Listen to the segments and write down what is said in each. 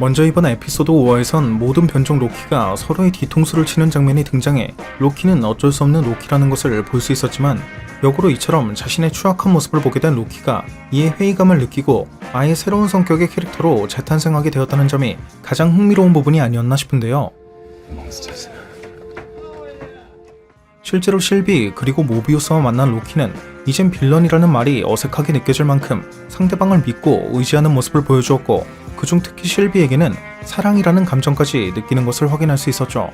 먼저 이번 에피소드 5화에선 모든 변종 로키가 서로의 뒤통수를 치는 장면이 등장해 로키는 어쩔 수 없는 로키라는 것을 볼 수 있었지만 역으로 이처럼 자신의 추악한 모습을 보게 된 로키가 이에 회의감을 느끼고 아예 새로운 성격의 캐릭터로 재탄생하게 되었다는 점이 가장 흥미로운 부분이 아니었나 싶은데요. 실제로 실비 그리고 모비우스와 만난 로키는 이젠 빌런이라는 말이 어색하게 느껴질 만큼 상대방을 믿고 의지하는 모습을 보여주었고 그중 특히 실비에게는 사랑이라는 감정까지 느끼는 것을 확인할 수 있었죠.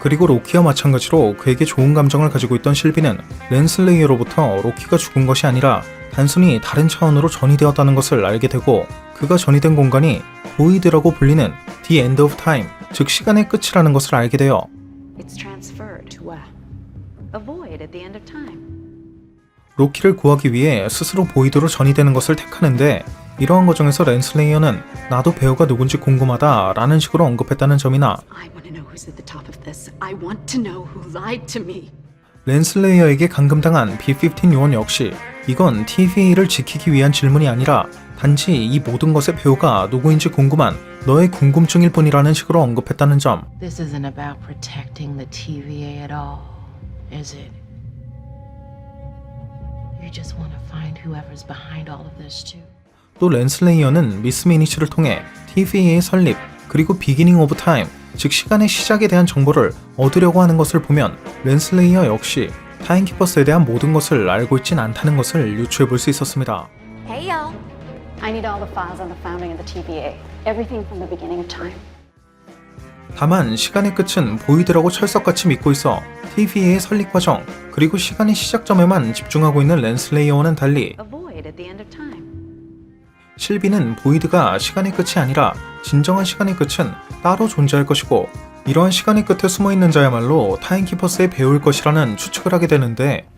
그리고 로키와 마찬가지로 그에게 좋은 감정을 가지고 있던 실비는 랜슬레이어로부터 로키가 죽은 것이 아니라 단순히 다른 차원으로 전이되었다는 것을 알게 되고 그가 전이된 공간이 보이드라고 불리는 The End of Time, 즉 시간의 끝이라는 것을 알게 되어 time. 로키를 구하기 위해 스스로 보이드로 전이되는 것을 택하는데 이러한 과정에서 랜슬레이어는 나도 배우가 누군지 궁금하다 라는 식으로 언급했다는 점이나 I want to know who's at the top of this. I want to know who lied to me. 랜슬레이어에게 감금당한 B-15 요원 역시 이건 TVA를 지키기 위한 질문이 아니라 단지 이 모든 것의 배우가 누구인지 궁금한 너의 궁금증일 뿐이라는 식으로 언급했다는 점 This isn't about protecting the TVA at all, is it? You just want to find whoever's behind all of this, too. 또 랜슬레이어는 미스 미니츠를 통해 TVA의 설립 그리고 비기닝 오브 타임 즉 시간의 시작에 대한 정보를 얻으려고 하는 것을 보면 랜슬레이어 역시 타임키퍼스에 대한 모든 것을 알고 있진 않다는 것을 유추해 볼 수 있었습니다. Hey, y'all. I need all the files on the founding of the TVA. Everything from the beginning of time. 다만 시간의 끝은 보이드라고 철석같이 믿고 있어 TVA의 설립 과정 그리고 시간의 시작점에만 집중하고 있는 랜슬레이어와는 달리 A void at the end of time. 실비는 보이드가 시간의 끝이 아니라 진정한 시간의 끝은 따로 존재할 것이고 이러한 시간의 끝에 숨어 있는 자야말로 타임키퍼스의 배우일 것이라는 추측을 하게 되는데?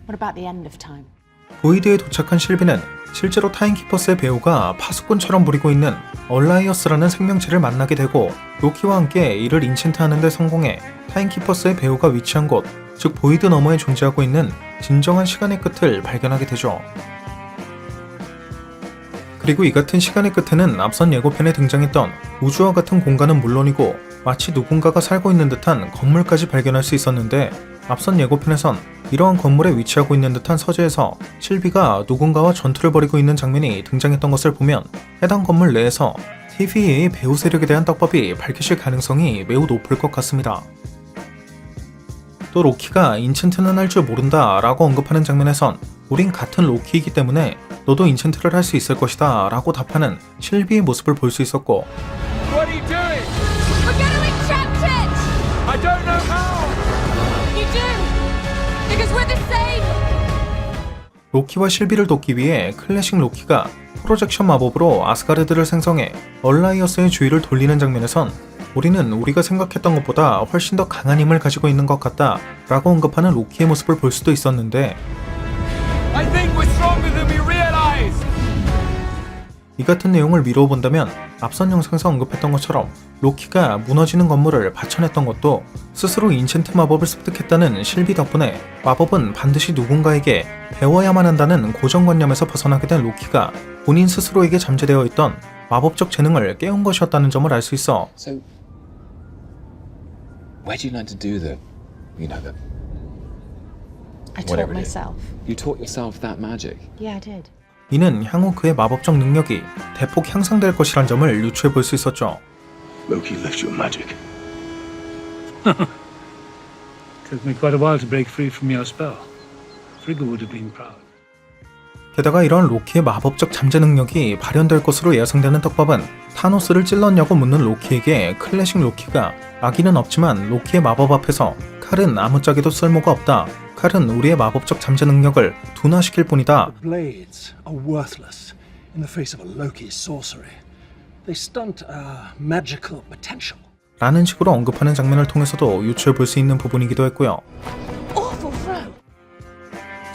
보이드에 도착한 실비는 실제로 타임키퍼스의 배우가 파수꾼처럼 부리고 있는 얼라이어스라는 생명체를 만나게 되고 로키와 함께 이를 인챈트하는 데 성공해 타임키퍼스의 배우가 위치한 곳, 즉 보이드 너머에 존재하고 있는 진정한 시간의 끝을 발견하게 되죠. 그리고 이 같은 시간의 끝에는 앞선 예고편에 등장했던 우주와 같은 공간은 물론이고 마치 누군가가 살고 있는 듯한 건물까지 발견할 수 있었는데 앞선 예고편에선 이러한 건물에 위치하고 있는 듯한 서재에서 실비가 누군가와 전투를 벌이고 있는 장면이 등장했던 것을 보면 해당 건물 내에서 TVA의 배우 세력에 대한 떡밥이 밝혀질 가능성이 매우 높을 것 같습니다. 또 로키가 인챈트는 할 줄 모른다 라고 언급하는 장면에선 우린 같은 로키이기 때문에 너도 인챈트를 할 수 있을 것이다 라고 답하는 실비의 모습을 볼 수 있었고! 로키와 실비를 돕기 위해 클래식 로키가 프로젝션 마법으로 아스가르드를 생성해 얼라이어스의 주위를 돌리는 장면에선 우리는 우리가 생각했던 것보다 훨씬 더 강한 힘을 가지고 있는 것 같다 라고 언급하는 로키의 모습을 볼 수도 있었는데 이 같은 내용을 미루어 본다면 앞선 영상에서 언급했던 것처럼 로키가 무너지는 건물을 받쳐냈던 것도 스스로 인챈트 마법을 습득했다는 실비 덕분에 마법은 반드시 누군가에게 배워야만 한다는 고정관념에서 벗어나게 된 로키가 본인 스스로에게 잠재되어 있던 마법적 재능을 깨운 것이었다는 점을 알 수 있어 So, where'd you learn to do the, you know, the. I taught myself. You taught yourself that magic? Yeah, I did. 이는 향후 그의 마법적 능력이 대폭 향상될 것이란 점을 유추해 볼 수 있었죠. Loki left your magic. Took me quite a while to break free from your spell. Frigga would have been proud. 게다가 이런 로키의 마법적 잠재 능력이 발현될 것으로 예상되는 떡밥은 타노스를 찔렀냐고 묻는 로키에게 클래식 로키가 아기는 없지만 로키의 마법 앞에서 칼은 아무짝에도 쓸모가 없다. 칼은 우리의 마법적 잠재 능력을 둔화시킬 뿐이다. 라는 식으로 언급하는 장면을 통해서도 유추해 볼 수 있는 부분이기도 했고요.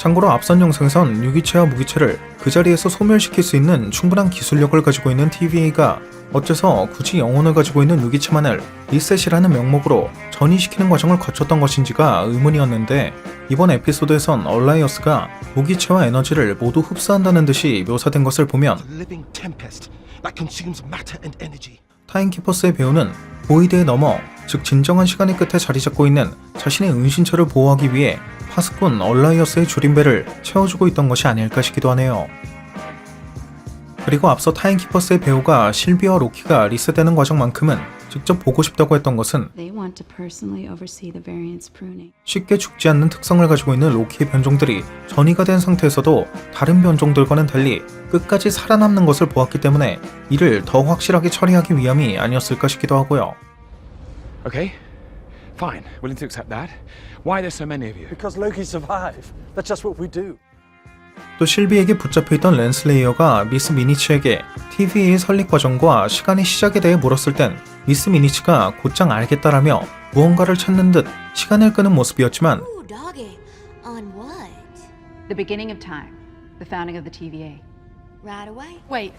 참고로 앞선 영상에선 유기체와 무기체를 그 자리에서 소멸시킬 수 있는 충분한 기술력을 가지고 있는 TVA가 어째서 굳이 영혼을 가지고 있는 유기체만을 리셋이라는 명목으로 전이시키는 과정을 거쳤던 것인지가 의문이었는데 이번 에피소드에선 얼라이어스가 무기체와 에너지를 모두 흡수한다는 듯이 묘사된 것을 보면. 타임키퍼스의 배우는 보이드에 넘어 즉 진정한 시간의 끝에 자리 잡고 있는 자신의 은신처를 보호하기 위해 파수꾼 얼라이어스의 줄임배를 채워주고 있던 것이 아닐까 싶기도 하네요. 그리고 앞서 타임키퍼스의 배우가 실비와 로키가 리셋되는 과정만큼은 직접 보고 싶다고 했던 것은. 쉽게 죽지 않는 특성을 가지고 있는 로키의 변종들이 전이가 된 상태에서도 다른 변종들과는 달리 끝까지 살아남는 것을 보았기 때문에 이를 더 확실하게 처리하기 위함이 아니었을까 싶기도 하고요. Okay, fine. Willing to accept that. Why there's so many of you? Because Loki survived. That's just what we do. 또 실비에게 붙잡혀 있던 랜슬레이어가 미스 미니츠에게 TV의 설립 과정과 시간의 시작에 대해 물었을 땐 미스 미니츠가 곧장 알겠다라며 무언가를 찾는 듯 시간을 끄는 모습이었지만? The beginning of time, the founding of the TVA. Right away. Wait,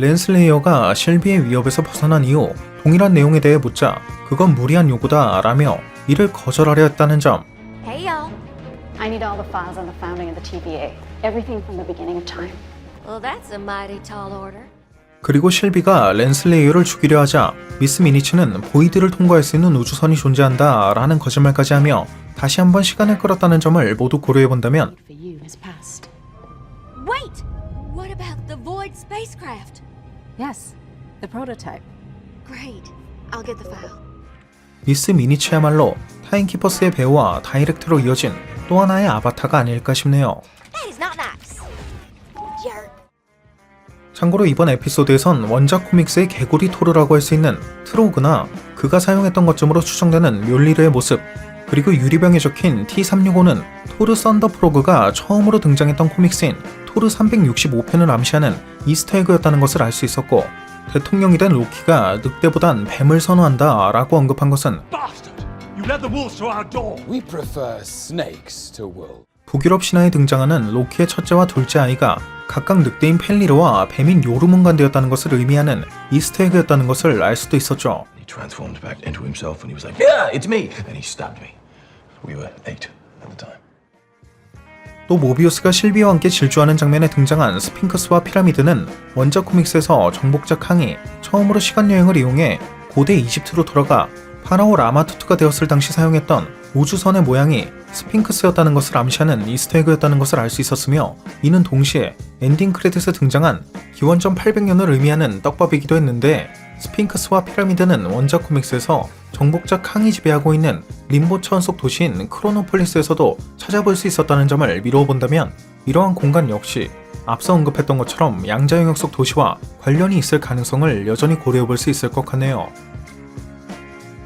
랜슬레이어가 실비의 위협에서 벗어난 이후 동일한 내용에 대해 묻자 그건 무리한 요구다 라며 이를 거절하려 했다는 점 Hey, y'all. I need all the files on the founding of the TVA. Everything from the beginning of time. Well, that's a mighty tall order. 그리고 실비가 랜슬레이어를 죽이려 하자 미스 미니츠는 보이드를 통과할 수 있는 우주선이 존재한다 라는 거짓말까지 하며 다시 한번 시간을 끌었다는 점을 모두 고려해 본다면 Yes, the prototype. Great. I'll get the file. 미스 미니츠야말로 타임키퍼스의 배우와 다이렉트로 이어진 또 하나의 아바타가 아닐까 싶네요. That is not nice. Jerk. 참고로 이번 에피소드에선 원작 코믹스의 개구리 토르라고 할 수 있는 트로그나 그가 사용했던 것점으로 추정되는 묠리르의 모습 그리고 유리병에 적힌 T365는 토르 썬더프로그가 처음으로 등장했던 코믹스인 토르 365편을 암시하는 이스터에그였다는 것을 알 수 있었고 대통령이 된 로키가 늑대보단 뱀을 선호한다 라고 언급한 것은 Bastard! You led the wolves to our door. We prefer snakes to wolves. 북유럽 신화에 등장하는 로키의 첫째와 둘째 아이가 각각 늑대인 펠리르와 뱀인 요르문간되었다는 것을 의미하는 이스터에그였다는 것을 알 수도 있었죠. He transformed back into himself and he was like, Yeah, it's me! And he stabbed me. We were eight at the time. 또 모비우스가 실비와 함께 질주하는 장면에 등장한 스핑크스와 피라미드는 원작 코믹스에서 정복자 캉이 처음으로 시간여행을 이용해 고대 이집트로 돌아가 파라오 라마투트가 되었을 당시 사용했던 우주선의 모양이 스핑크스였다는 것을 암시하는 이스터에그였다는 것을 알 수 있었으며 이는 동시에 엔딩 크레딧에 등장한 기원전 800년을 의미하는 떡밥이기도 했는데 스핑크스와 피라미드는 원작 코믹스에서 정복자 캉이 지배하고 있는 림보 천 속 도시인 크로노폴리스에서도 찾아볼 수 있었다는 점을 미루어 본다면 이러한 공간 역시 앞서 언급했던 것처럼 양자 영역 속 도시와 관련이 있을 가능성을 여전히 고려해 볼 수 있을 것 같네요.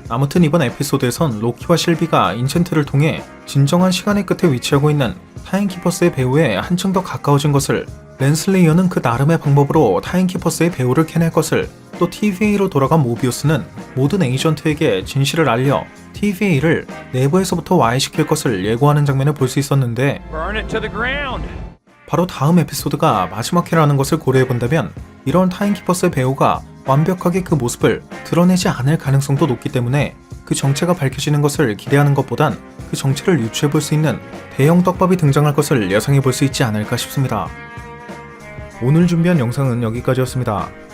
아무튼 이번 에피소드에선 로키와 실비가 인챈트를 통해 진정한 시간의 끝에 위치하고 있는 타임키퍼스의 배우에 한층 더 가까워진 것을 랜슬레이어는 그 나름의 방법으로 타임키퍼스의 배우를 캐낼 것을 또 TVA로 돌아간 모비우스는 모든 에이전트에게 진실을 알려 TVA를 내부에서부터 와해시킬 것을 예고하는 장면을 볼 수 있었는데. 바로 다음 에피소드가 마지막 회라는 것을 고려해 본다면 이런 타임키퍼스의 배우가 완벽하게 그 모습을 드러내지 않을 가능성도 높기 때문에 그 정체가 밝혀지는 것을 기대하는 것보단 그 정체를 유추해 볼 수 있는 대형 떡밥이 등장할 것을 예상해 볼 수 있지 않을까 싶습니다. 오늘 준비한 영상은 여기까지였습니다.